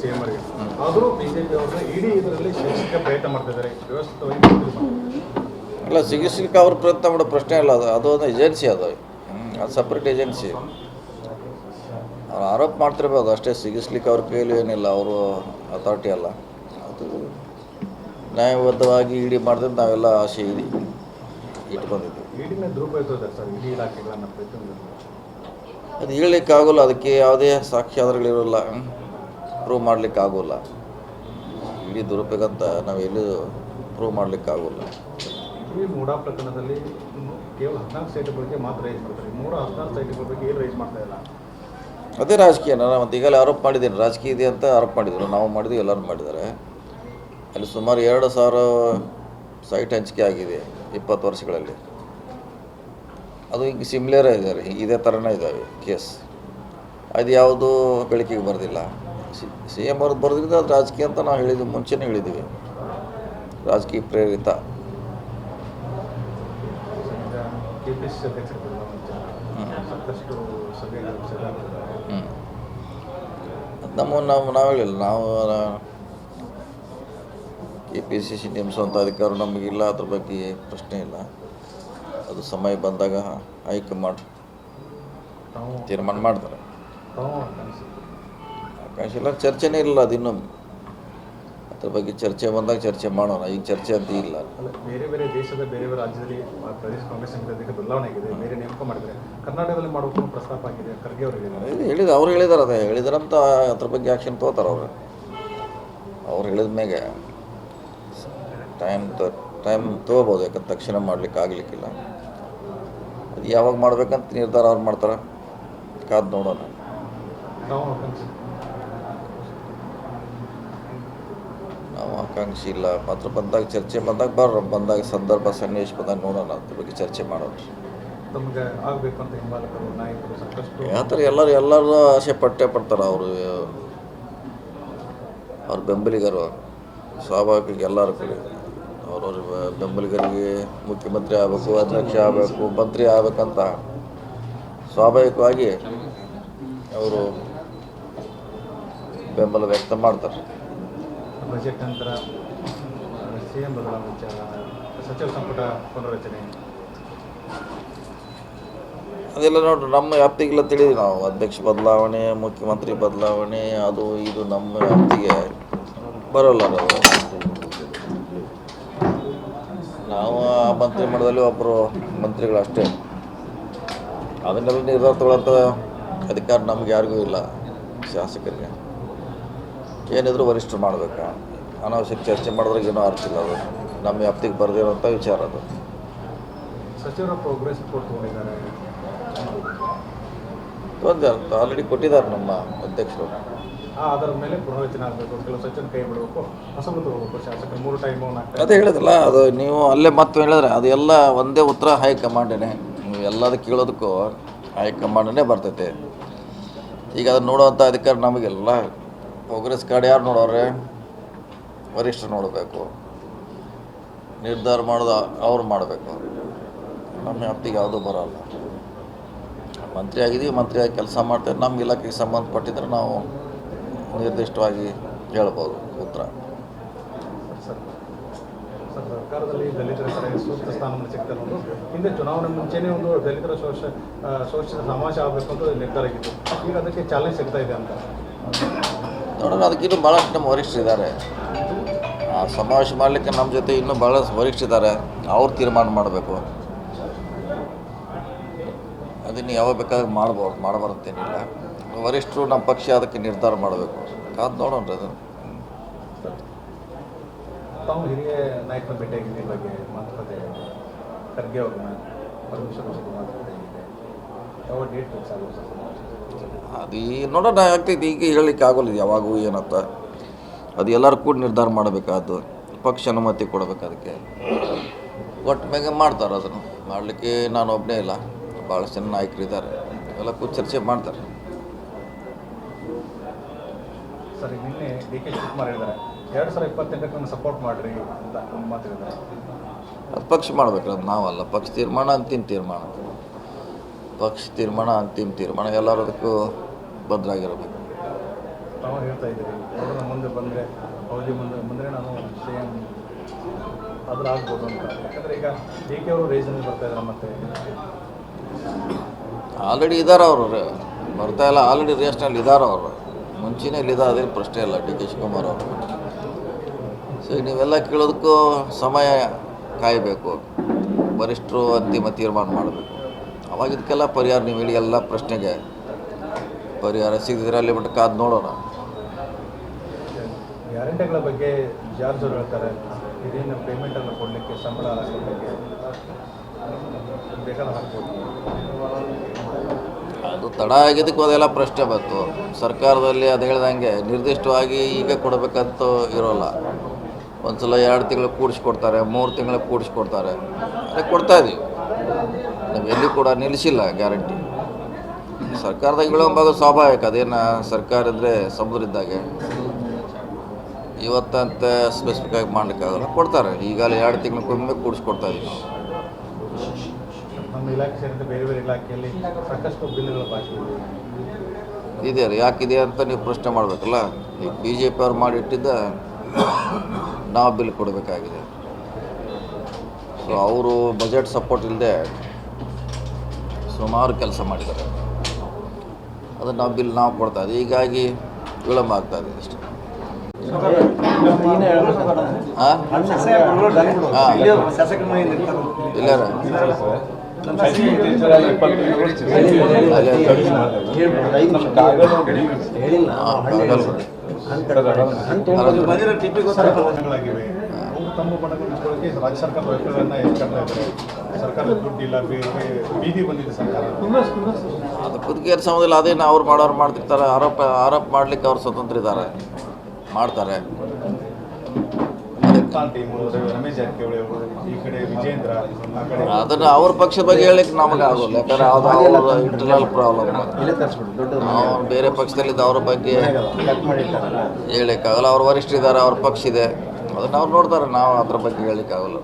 C M ಅವರಿಗೆ. ಆದರೂ BJP ಅವರು ಇಡೀ ಇದರಲ್ಲಿ ಶೈಕ್ಷಣಿಕ ಪ್ರಯತ್ನ ಮಾಡ್ತಿದ್ದಾರೆ ವ್ಯವಸ್ಥಿತವಾಗಿ ಅಲ್ಲ ಇಲ್ಲ ಸಿಗಿಸ್ಲಿಕ್ಕೆ ಅವ್ರ ಪ್ರಯತ್ನ ಮಾಡೋ ಪ್ರಶ್ನೆ ಇಲ್ಲ. ಅದು ಅದು ಒಂದು ಏಜೆನ್ಸಿ ಅದು. ಅದು ಸಪ್ರೇಟ್ ಏಜೆನ್ಸಿ. ಅವ್ರು ಆರೋಪ ಮಾಡ್ತಿರ್ಬೋದು. ಅಷ್ಟೇ ಸಿಗಿಸ್ಲಿಕ್ಕೆ ಅವ್ರ ಕೈಲಿ ಏನಿಲ್ಲ. ಅವರು ಅಥಾರಿಟಿ ಅಲ್ಲ. ಅದು ನ್ಯಾಯಬದ್ಧವಾಗಿ ಇಡಿ ಮಾಡಿದ್ರೆ ನಾವೆಲ್ಲ ಆಸೆ ಇಡಿ ಇಟ್ಕೊಂಡಿದ್ವಿ ಅದು ಹೇಳಲಿಕ್ಕಾಗಲ್ಲ. ಅದಕ್ಕೆ ಯಾವುದೇ ಸಾಕ್ಷ್ಯಾಧಾರಗಳಿರೋಲ್ಲ. ಪ್ರೂವ್ ಮಾಡಲಿಕ್ಕಾಗೋಲ್ಲ. ಇಡೀ ದುರುಪಯೋಗ ಅಂತ ನಾವು ಎಲ್ಲೂ ಪ್ರೂವ್ ಮಾಡಲಿಕ್ಕಾಗೋಲ್ಲ. ಈ ಮೂಡಾ ಪ್ರಕರಣದಲ್ಲಿ ಕೇವಲ ಹದಿನಾಲ್ಕು ಸೈಟ್ಗಳ ಬಗ್ಗೆ ಮಾತ್ರ ರೈಸ್ ಮಾಡ್ತಾರೆ. ಮೂಡ ಹದಿನಾಲ್ಕು ಸೈಟ್ಗಳ ಬಗ್ಗೆ ಏನು ರೈಸ್ ಮಾಡ್ತಾ ಇಲ್ಲ? ಅದೇ ರಾಜಕೀಯ. ನಾನು ಮತ್ತೆ ಈಗಲೇ ಆರೋಪ ಮಾಡಿದ್ದೀನಿ. ರಾಜಕೀಯ ಇದೆ ಅಂತ ಆರೋಪ ಮಾಡಿದ್ರು. ನಾವು ಮಾಡಿದ್ವಿ ಎಲ್ಲರೂ ಮಾಡಿದ್ದಾರೆ. ಅಲ್ಲಿ ಸುಮಾರು ಎರಡು ಸಾವಿರ ಸೈಟ್ ಹಂಚಿಕೆ ಆಗಿದೆ ಇಪ್ಪತ್ತು ವರ್ಷಗಳಲ್ಲಿ. ಅದು ಈಗ ಸಿಮ್ಲೇರ ಇದ್ದಾರೆ. ಇದೇ ಥರನೇ ಇದ್ದಾವೆ ಕೇಸ್ ಅದು ಯಾವುದು ಬೆಳಕಿಗೆ ಬರೋದಿಲ್ಲ. ಸಿ ಎಂ ಅವ್ರದ್ದು ಬರೋದ್ರಿಂದ ಅದು ರಾಜಕೀಯ ಅಂತ ನಾವು ಹೇಳಿದ್ವಿ ಮುಂಚೆನೇ ಹೇಳಿದ್ದೀವಿ ರಾಜಕೀಯ ಪ್ರೇರಿತ. ನಮ್ಮ ನಾವು ನಾವು ಹೇಳಿಲ್ಲ ನಾವು ಕೆ ಪಿ ಸಿ ಸಿ ನೇಮಿಸುವಂಥ ಅಧಿಕಾರ ನಮಗಿಲ್ಲ ಅದ್ರ ಬಗ್ಗೆ ಪ್ರಶ್ನೆ ಇಲ್ಲ. ಅದು ಸಮಯ ಬಂದಾಗ ಹೈಕಮಾಂಡ್ ತೀರ್ಮಾನ ಮಾಡ್ತಾರೆ. ಅವಕಾಶ ಇಲ್ಲ ಚರ್ಚೆನೇ ಇಲ್ಲ ಇನ್ನೊಮ್ಮೆ. ಅದ್ರ ಬಗ್ಗೆ ಚರ್ಚೆ ಬಂದಾಗ ಚರ್ಚೆ ಮಾಡೋಣ. ಈಗ ಚರ್ಚೆ ಅಂತ ಇಲ್ಲ. ಬೇರೆ ಬೇರೆ ದೇಶದ ಬೇರೆ ಬೇರೆ ರಾಜ್ಯದಲ್ಲಿ ಪ್ರದೇಶ ಕಾಂಗ್ರೆಸ್ ಬದಲಾವಣೆ ಆಗಿದೆ. ಬೇರೆ ನೇಮಕ ಮಾಡಿದ್ರೆ ಕರ್ನಾಟಕದಲ್ಲಿ ಮಾಡಬೇಕು ಪ್ರಸ್ತಾಪ ಆಗಿದೆ. ಖರ್ಗೆ ಅವರಿಗೆ ಇದು ಹೇಳಿದ ಅವ್ರು ಹೇಳಿದಾರೆ ಅದೇ. ಹೇಳಿದಾರಂತ ಅದ್ರ ಬಗ್ಗೆ ಆ್ಯಕ್ಷನ್ ತೊಗೋತಾರೆ ಅವರು. ಅವ್ರು ಹೇಳಿದ ಮೇಲೆ ಟೈಮ್ ಟೈಮ್ ತೊಗೋಬೋದು. ಯಾಕಂದ್ರೆ ತಕ್ಷಣ ಮಾಡ್ಲಿಕ್ಕೆ ಆಗಲಿಕ್ಕಿಲ್ಲ. ಅದು ಯಾವಾಗ ಮಾಡ್ಬೇಕಂತ ನಿರ್ಧಾರ ಅವ್ರು ಮಾಡ್ತಾರೆ. ಕಾದು ನೋಡೋಣ ತಾವು ಆಕಾಂಕ್ಷಿ ಇಲ್ಲ ಮಾತ್ರ ಬಂದಾಗ ಚರ್ಚೆ ಬಂದಾಗ ಬರ್ರ. ಬಂದಾಗ ಸಂದರ್ಭ ಸನ್ನಿವೇಶ ಬಂದಾಗ ನೋಡೋಣ ಅದ್ರ ಬಗ್ಗೆ ಚರ್ಚೆ ಮಾಡೋಣ ಆ ಥರ ಎಲ್ಲರೂ ಎಲ್ಲರೂ ಆಸೆ ಪಟ್ಟೆ ಪಡ್ತಾರೆ ಅವರು. ಅವ್ರ ಬೆಂಬಲಿಗರು. ಸ್ವಾಭಾವಿಕ ಎಲ್ಲರೂ ಕೂಡ. ಅವ್ರವ್ರ ಬೆಂಬಲಿಗರಿಗೆ ಮುಖ್ಯಮಂತ್ರಿ ಆಗಬೇಕು ಅಧ್ಯಕ್ಷ ಆಗಬೇಕು ಮಂತ್ರಿ ಆಗಬೇಕಂತ. ಸ್ವಾಭಾವಿಕವಾಗಿ ಅವರು ಬೆಂಬಲ ವ್ಯಕ್ತ ಮಾಡ್ತಾರೆ. ಬಜೆಟ್ ನಂತರ ಸಿ ಎಂ ಬದಲಾವಣೆ ವಿಚಾರ, ಸಚಿವ ಸಂಪುಟ ಪುನರ್ರಚನೆ. ಅದೆಲ್ಲ ನೋಡ್ರಿ, ನಮ್ಮ ವ್ಯಾಪ್ತಿಗೆಲ್ಲ ತಿಳಿದ್ವಿ ನಾವು. ಅಧ್ಯಕ್ಷ ಬದಲಾವಣೆ, ಮುಖ್ಯಮಂತ್ರಿ ಬದಲಾವಣೆ, ಅದು ಇದು ನಮ್ಮ ವ್ಯಾಪ್ತಿಗೆ ಬರೋಲ್ಲ ನಾವು ನಾವು ಆ ಮಂತ್ರಿಮಂಡಲದಲ್ಲಿ ಒಬ್ಬರು ಮಂತ್ರಿಗಳು ಅಷ್ಟೇ ಅದನ್ನೆಲ್ಲ ನಿರ್ಧಾರ ತಗೊಳ್ಳೋಂಥ ಅಧಿಕಾರ ನಮ್ಗೆ ಯಾರಿಗೂ ಇಲ್ಲ ಶಾಸಕರಿಗೆ. ಏನಿದ್ರು ವರಿಷ್ಠರು ಮಾಡಬೇಕು. ಅನಾವಶ್ಯಕ ಚರ್ಚೆ ಮಾಡಿದ್ರೆ ಏನೋ ಅರ್ಥ ಇಲ್ಲ ಅದು. ನಮ್ಮ ವ್ಯಾಪ್ತಿಗೆ ಬರದಿರೋಂಥ ವಿಚಾರ ಅದು. ಸಚಿವರ ಪ್ರೋಗ್ರೆಸ್ ತಗೊಂಡಿದ್ದಾರೆ. ಆಲ್ರೆಡಿ ಕೊಟ್ಟಿದ್ದಾರೆ ನಮ್ಮ ಅಧ್ಯಕ್ಷರು. ಆ ಆಧಾರದ ಮೇಲೆ ಪುನರ್ರಚನೆ ಆಗಬೇಕು. ಕೆಲವು ಸಚಿವರು ಕೈ ಬಿಡಬೇಕು. ಹೊಸಬರು ತಗೋಬೇಕು ಶಾಸಕರು. ಮೂರು ಟೈಮು ನಾಲ್ಕು ಅದೇ ಹೇಳಿದ್ರಲ್ಲ ಅದು ನೀವು ಅಲ್ಲೇ ಮತ್ತೆ ಹೇಳಿದ್ರೆ ಅದೆಲ್ಲ ಒಂದೇ ಉತ್ತರ ಹೈಕಮಾಂಡೇ ನೀವು ಎಲ್ಲದ ಕೇಳೋದಕ್ಕೂ ಹೈಕಮಾಂಡನೇ ಬರ್ತೈತೆ. ಈಗ ಅದನ್ನು ನೋಡುವಂಥ ಅಧಿಕಾರ ನಮಗೆಲ್ಲ ಪ್ರೋಗ್ರೆಸ್ ಕಾರ್ಡ್ ಯಾರು ನೋಡೋರೆ ವರಿಷ್ಠರು ನೋಡಬೇಕು. ನಿರ್ಧಾರ ಮಾಡೋದು ಅವ್ರು ಮಾಡಬೇಕು. ನಮ್ಮ ವ್ಯಾಪ್ತಿಗೆ ಯಾವುದೂ ಬರೋಲ್ಲ. ಮಂತ್ರಿ ಆಗಿದ್ದೀವಿ ಮಂತ್ರಿಯಾಗಿ ಕೆಲಸ ಮಾಡ್ತೇವೆ. ನಮ್ಮ ಇಲಾಖೆಗೆ ಸಂಬಂಧಪಟ್ಟಿದ್ರೆ ನಾವು ನಿರ್ದಿಷ್ಟವಾಗಿ ಹೇಳ್ಬೋದು ಉತ್ತರ. ಸರ್, ಸರ್ಕಾರದಲ್ಲಿ ದಲಿತರ ಕಡೆಗೆ ಸೂಕ್ತ ಸ್ಥಾನವನ್ನು ಸಿಗ್ತಾ ಇರೋದು ಹಿಂದೆ ಚುನಾವಣೆ ಮುಂಚೆನೇ ಒಂದು ದಲಿತರ ಶೋಷ ಶೋಷಿತ ಸಮಾಜ ಆಗಬೇಕು ಅಂತ ನಿರ್ಧಾರ ಆಗಿತ್ತು. ಈಗ ಅದಕ್ಕೆ ಚಾಲೆಂಜ್ ಸಿಗ್ತಾ ಇದೆ ಅಂತ. ನೋಡೋಣ ಅದಕ್ಕಿನ್ನೂ ಭಾಳಷ್ಟು ನಮ್ಮ ಆ, ಸಮಾವೇಶ ಮಾಡಲಿಕ್ಕೆ ನಮ್ಮ ಜೊತೆ ಇನ್ನೂ ಭಾಳ ವರಿಷ್ಠರಿದ್ದಾರೆ ಅವ್ರು ತೀರ್ಮಾನ ಮಾಡಬೇಕು. ಅದನ್ನು ಯಾವಾಗ ಬೇಕಾದ್ರೆ ಮಾಡ್ಬೋದು ಮಾಡಬಾರ್ದೇನಿಲ್ಲ ವರಿಷ್ಠರು ನಮ್ಮ ಪಕ್ಷ ಅದಕ್ಕೆ ನಿರ್ಧಾರ ಮಾಡಬೇಕು. ಕಾದು ನೋಡೋಣ ಅದು ತಾವು ಹಿರಿಯ ನಾಯಕರ ಭೇಟಿಯಾಗಿದೆ ಬಗ್ಗೆ ಮಾತುಕತೆ ಖರ್ಗೆ ಅವ್ರನ್ನ ಪರಮೇಶ್ವರ್ ಜೊತೆ ಮಾತುಕತೆ ಆಗಿದೆ. ಯಾವ ಡೇಟ್ ಫಿಕ್ಸ್ ಆಗುತ್ತೆ ಸರ್ ಅದು ನೋಡೋಣ ಆಗ್ತೈತಿ ಈಗ ಹೇಳಲಿಕ್ಕೆ ಆಗೋಲ್ಲ ಇದು ಯಾವಾಗೂ ಏನಂತ. ಅದು ಎಲ್ಲರೂ ಕೂಡ ನಿರ್ಧಾರ ಮಾಡಬೇಕಾದ್ದು ಪಕ್ಷ ಅನುಮತಿ ಕೊಡಬೇಕು ಅದಕ್ಕೆ. ಒಟ್ಟು ಮ್ಯಾಗ ಮಾಡ್ತಾರೆ ಅದನ್ನು. ಮಾಡಲಿಕ್ಕೆ ನಾನು ಒಬ್ಬನೇ ಇಲ್ಲ. ಭಾಳಷ್ಟು ಜನ ನಾಯಕರಿದ್ದಾರೆ. ಎಲ್ಲ ಕೂತು ಚರ್ಚೆ ಮಾಡ್ತಾರೆ. ಸರಿ ನಿನ್ನೆ ಡಿ ಕೆ ಶಿವಕುಮಾರ್ ಹೇಳಿದ್ದಾರೆ. ಎರಡು ಸಾವಿರ ಇಪ್ಪತ್ತೆಂಟಕ್ಕೆ ಸಪೋರ್ಟ್ ಮಾಡಿರಿ ಅಂತ ಒಂದು ಮಾತು ಹೇಳಿದ್ದಾರೆ. ಅದು ಪಕ್ಷ ಮಾಡಬೇಕು ಅದು ನಾವಲ್ಲ ಪಕ್ಷ ತೀರ್ಮಾನ ಅಂತಿಮ ತೀರ್ಮಾನ. ಪಕ್ಷ ತೀರ್ಮಾನ ಅಂತಿಮ ತೀರ್ಮಾನ ಎಲ್ಲರೂ ಅದಕ್ಕೂ ಬದ್ಧರಾಗಿರಬೇಕು ತಾವು ಹೇಳ್ತಾ ಇದ್ದೀರಿ ಅವ್ರನ್ನ ಮುಂದೆ ಬಂದರೆ ಅವಧಿ ಮುಂದೆ ಬಂದರೆ ನಾನು ಸಿ ಅದ್ರ ಆಗ್ಬೋದು ಅಂತ. ಯಾಕಂದರೆ ಈಗ ಡಿ ಕೆ ಅವರು ರೀಸನ್ ಬರ್ತಾ ಇದ್ದಾರೆ ಮತ್ತೆ. ಆಲ್ರೆಡಿ ಇದ್ದಾರೆ ಅವರು. ಬರ್ತಾ ಇಲ್ಲ ಆಲ್ರೆಡಿ ರೇಸ್ನಲ್ಲಿ ಇದ್ದಾರೆ ಅವರು. ಮುಂಚೆನೇ ಇಲ್ಲಿದ್ದಾರೆ ಅದೇನು ಪ್ರಶ್ನೆ ಇಲ್ಲ. ಡಿ ಕೆ ಶಿವಕುಮಾರ್ ಅವರು. ಈಗ ನೀವೆಲ್ಲ ಕೇಳೋದಕ್ಕೂ ಸಮಯ ಕಾಯಬೇಕು. ವರಿಷ್ಠರು ಅಂತಿಮ ತೀರ್ಮಾನ ಮಾಡಬೇಕು. ಅವಾಗ ಇದಕ್ಕೆಲ್ಲ ಪರಿಹಾರ ನೀವು ಹೇಳಿ ಎಲ್ಲ ಪ್ರಶ್ನೆಗೆ ಪರಿಹಾರ ಸಿಗದಿದ್ರೆ ಅಲ್ಲಿ ಮಟ್ಟ ಕಾದು ನೋಡೋಣ. ಗ್ಯಾರಂಟಿಗಳ ಬಗ್ಗೆ ಜಾರ್ಜರು ಹೇಳ್ತಾರೆ. ಇದೇನು ಪೇಮೆಂಟನ್ನು ಕೊಡಲಿಕ್ಕೆ ಸಂಬಳ ಕೊಡಲಿಕ್ಕೆ ಅದು ತಡ ಆಗಿದ್ದಕ್ಕೂ ಅದೆಲ್ಲ ಪ್ರಶ್ನೆ ಬಂತು. ಸರ್ಕಾರದಲ್ಲಿ ಅದು ಹೇಳ್ದಂಗೆ ನಿರ್ದಿಷ್ಟವಾಗಿ ಈಗ ಕೊಡಬೇಕಂತ ಇರೋಲ್ಲ. ಒಂದ್ಸಲ ಎರಡು ತಿಂಗಳು ಕೂಡಿಸ್ಕೊಡ್ತಾರೆ ಮೂರು ತಿಂಗಳು ಕೂಡಿಸ್ಕೊಡ್ತಾರೆ. ಅದೇ ಕೊಡ್ತಾ ಇದೀವಿ. ನಾವು ಎಲ್ಲಿ ಕೂಡ ನಿಲ್ಲಿಸಿಲ್ಲ ಗ್ಯಾರಂಟಿ. ಸರ್ಕಾರದಾಗ ವಿಳಂಬ ಸ್ವಾಭಾವಿಕ. ಅದೇನು ಸರ್ಕಾರ ಇದ್ದರೆ ಸಮುದ್ರ ಇದ್ದಾಗೆ ಇವತ್ತಂತ ಸ್ಪೆಸಿಫಿಕ್ ಆಗಿ ಮಾಡಲಿಕ್ಕಾಗಲ್ಲ ಕೊಡ್ತಾರೆ. ಈಗಲೇ ಎರಡು ತಿಂಗಳಿಗೊಮ್ಮೆ ಕೂಡಿಸ್ಕೊಡ್ತಾ ಇದೀವಿ. ನಮ್ಮ ಇಲಾಖೆ ಸೇರಿದಂತೆ ಬೇರೆ ಬೇರೆ ಇಲಾಖೆಯಲ್ಲಿ ಸಾಕಷ್ಟು ಬಿಲ್ಗಳು ಬಾಕಿ ಇದೆ ಇದೆ ರೀ. ಯಾಕಿದೆ ಅಂತ ನೀವು ಪ್ರಶ್ನೆ ಮಾಡಬೇಕಲ್ಲ? ಈಗ ಬಿ ಜೆ ಪಿ ಅವ್ರು ಮಾಡಿಟ್ಟಿದ್ದ ನಾವು ಬಿಲ್ ಕೊಡಬೇಕಾಗಿದೆ. ಸೊ ಅವರು ಬಜೆಟ್ ಸಪೋರ್ಟ್ ಇಲ್ಲದೆ ಸುಮಾರು ಕೆಲಸ ಮಾಡಿದ್ದಾರೆ. ಅದನ್ನು ನಾವು ಬಿಲ್ ನಾವು ಕೊಡ್ತಾ ಇದ್ದೀವಿ. ಹೀಗಾಗಿ ವಿಳಂಬ ಆಗ್ತಾ ಇದೆ ಅಷ್ಟೇ. ಇಲ್ಲಾರ ಹೇಳಿಲ್ಲ ತಮ್ಮ ಬಣಗಳು ಇಟ್ಕೊಳ್ಳೋಕೆ ರಾಜ್ಯ ಸರ್ಕಾರ ವೈಫಲ್ಯವನ್ನು ಎತ್ಕೊಳ್ತಾ ಇದ್ದಾರೆ. ಸರ್ಕಾರದ ದುಡ್ಡಿಲ್ಲ ಬೇರೆ ಬೀದಿ ಬಂದಿದೆ ಸರ್ಕಾರ. ಅದು ಕುದುಕೇರಿ ಸಮುದಾಯ ಅದೇನು ಅವ್ರು ಮಾಡೋರು ಮಾಡ್ತಿರ್ತಾರೆ. ಆರೋಪ ಆರೋಪ ಮಾಡ್ಲಿಕ್ಕೆ ಅವ್ರು ಸ್ವತಂತ್ರ ಇದ್ದಾರೆ. ಮಾಡ್ತಾರೆ ಕಾಲ್ ಟೀಮು ರಮೇಶ್ ಜಾರಕಿಹೊಳಿ ಅವರು ಈ ಕಡೆ ವಿಜೇಂದ್ರ ಆ ಕಡೆ ಅದನ್ನು ಅವ್ರ ಪಕ್ಷದ ಬಗ್ಗೆ ಹೇಳಲಿಕ್ಕೆ ನಮಗೆ ಆಗೋಲ್ಲ ಯಾಕಂದ್ರೆ ಅದು ಇಂಟರ್ನಲ್ ಪ್ರಾಬ್ಲಮ್ ನಾವು ಬೇರೆ ಪಕ್ಷದಲ್ಲಿದ್ದ ಅವ್ರ ಬಗ್ಗೆ ಹೇಳಲಿಕ್ಕಾಗಲ್ಲ ಅವ್ರ ವರಿಷ್ಠ ಇದ್ದಾರೆ ಅವ್ರ ಪಕ್ಷ ಇದೆ. ಅದನ್ನ ಅವ್ರು ನೋಡ್ತಾರೆ ನಾವು ಅದ್ರ ಬಗ್ಗೆ ಹೇಳಲಿಕ್ಕಾಗಲ್ಲ.